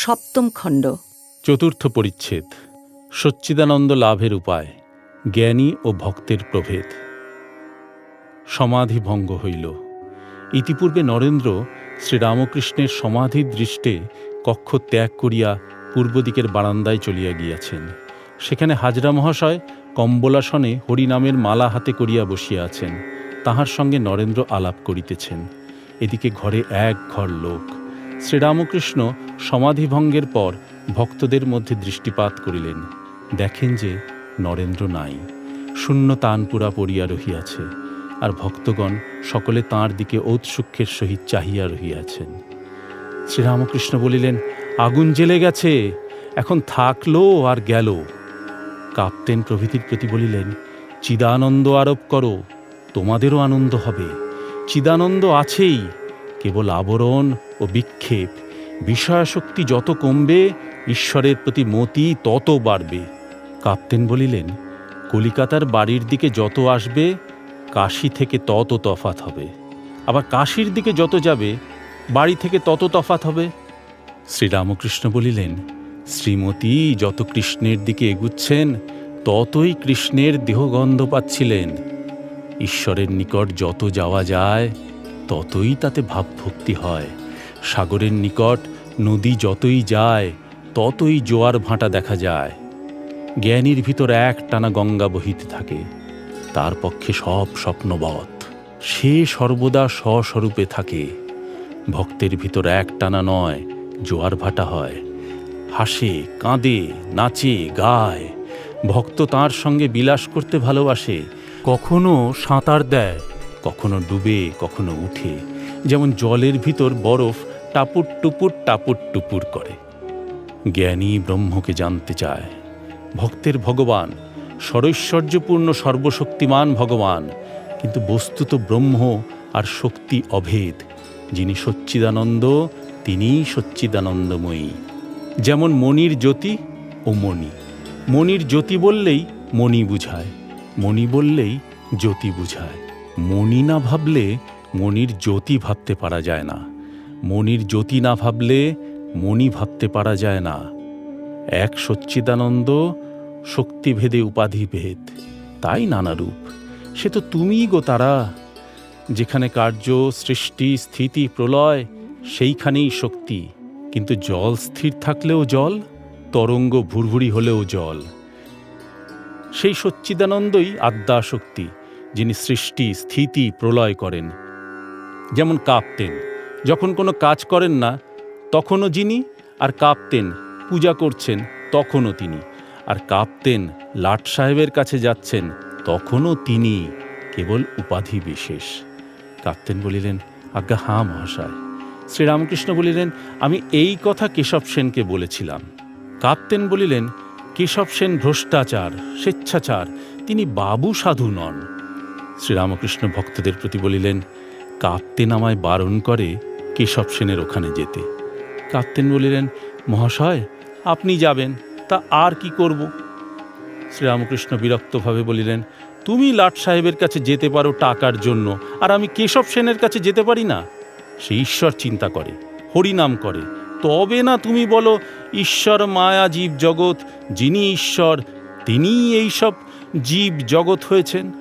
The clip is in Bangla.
সপ্তম খণ্ড। চতুর্থ পরিচ্ছেদ, সচ্চিদানন্দ লাভের উপায়, জ্ঞানী ও ভক্তের প্রভেদ। সমাধি ভঙ্গ হইল। ইতিপূর্বে নরেন্দ্র শ্রীরামকৃষ্ণের সমাধি দৃষ্টে কক্ষ ত্যাগ করিয়া পূর্ব দিকের বারান্দায় চলিয়া গিয়াছেন। সেখানে হাজরা মহাশয় কম্বলাসনে হরিনামের মালা হাতে করিয়া বসিয়া আছেন। তাহার সঙ্গে নরেন্দ্র আলাপ করিতেছেন। এদিকে ঘরে এক ঘর লোক। শ্রীরামকৃষ্ণ সমাধিভঙ্গের পর ভক্তদের মধ্যে দৃষ্টিপাত করিলেন। দেখেন যে নরেন্দ্র নাই। শূন্য তানপুরা পড়িয়া রহিয়াছে, আর ভক্তগণ সকলে তাঁর দিকে ঔৎসুক্যের সহিত চাহিয়া রহিয়াছেন। শ্রীরামকৃষ্ণ বলিলেন, আগুন জ্বেলে গেছে, এখন থাকল আর গেল। কাপ্তেন প্রভৃতির প্রতি বলিলেন, চিদানন্দ আরোপ করো, তোমাদেরও আনন্দ হবে। চিদানন্দ আছেই, কেবল আবরণ ও বিক্ষেপ। বিষয়াশক্তি যত কমবে, ঈশ্বরের প্রতি মতি তত বাড়বে। কাপ্তেন বলিলেন, কলিকাতার বাড়ির দিকে যত আসবে, কাশি থেকে তত তফাত হবে। আবার কাশির দিকে যত যাবে, বাড়ি থেকে তত তফাত হবে। শ্রীরামকৃষ্ণ বলিলেন, শ্রীমতী, যত কৃষ্ণের দিকে এগুচ্ছেন, ততই কৃষ্ণের দেহগন্ধ পাচ্ছিলেন। ঈশ্বরের নিকট যত যাওয়া যায়, ততই তাতে ভাবভক্তি হয়। সাগরের নিকট নদী যতই যায়, ততই জোয়ার ভাঁটা দেখা যায়। জ্ঞানীর ভিতর এক টানা গঙ্গা বহিতে থাকে। তার পক্ষে সব স্বপ্নবৎ। সে সর্বদা স্বস্বরূপে থাকে। ভক্তের ভিতর এক টানা নয়, জোয়ার ভাটা হয়। হাসে, কাঁদে, নাচে, গায়। ভক্ত তার সঙ্গে বিলাস করতে ভালোবাসে। কখনো সাঁতার দেয়, কখনো ডুবে, কখনো উঠে। যেমন জলের ভিতর বরফ টাপুর টুপুর টাপুর টুপুর করে। জ্ঞানী ব্রহ্মকে জানতে চায়, ভক্তের ভগবান, সরৈশ্বর্যপূর্ণ সর্বশক্তিমান ভগবান, কিন্তু বস্তুত ব্রহ্ম আর শক্তি অভেদ, যিনি সচ্চিদানন্দ, তিনিই সচ্চিদানন্দময়ী। যেমন মণির জ্যোতি ও মণি। মণির জ্যোতি বললেই মণি বুঝায়, মণি বললেই জ্যোতি বুঝায়। মণি না ভাবলে মণির জ্যোতি ভাবতে পারা যায় না। মণির জ্যোতি না ভাবলে মণি ভাবতে পারা যায় না। এক সচ্চিদানন্দ শক্তিভেদে উপাধিভেদ তাই নানা রূপ সে তো তুমিই গো তারা। যেখানে কার্য, সৃষ্টি, স্থিতি, প্রলয়, সেইখানেই শক্তি। কিন্তু জল স্থির থাকলেও জল, তরঙ্গ ভুরভুরি হলেও জল। সেই সচ্চিদানন্দই আদ্যাশক্তি, যিনি সৃষ্টি, স্থিতি, প্রলয় করেন। যেমন কাঁপতেন। যখন কোনো কাজ করেন না, তখনও যিনি আর কাঁপতেন, পূজা করছেন, তখনও তিনি। আর কাঁপতেন, লাট সাহেবের কাছে যাচ্ছেন, তখনও তিনি কেবল উপাধি বিশেষ। কাপ্তেন বলিলেন, আজ্ঞা, হাঁ মহাশয়। শ্রীরামকৃষ্ণ বলিলেন, আমি এই কথা কেশব সেনকে বলেছিলাম। কাঁপতেন বলিলেন, কেশব সেন ভ্রষ্টাচার, স্বেচ্ছাচার, তিনি বাবু সাধু নন। শ্রীরামকৃষ্ণ ভক্তদের প্রতি বলিলেন কাপ্তেন আমায় বারণ করে কেশব সেনের ওখানে যেতে। কাপ্তেন বলিলেন, মহাশয়, আপনি যাবেন, তা আর কি করব? শ্রীরামকৃষ্ণ বিরক্তভাবে বলিলেন, তুমি লাট সাহেবের কাছে যেতে পারো টাকার জন্য, আর আমি কেশব সেনের কাছে যেতে পারি না? সে ঈশ্বর চিন্তা করে, হরিনাম করে, তবে না তুমি বলো, ঈশ্বর মায়া জীব জগৎ, যিনি ঈশ্বর, তিনিই এইসব জীব জগৎ হয়েছেন।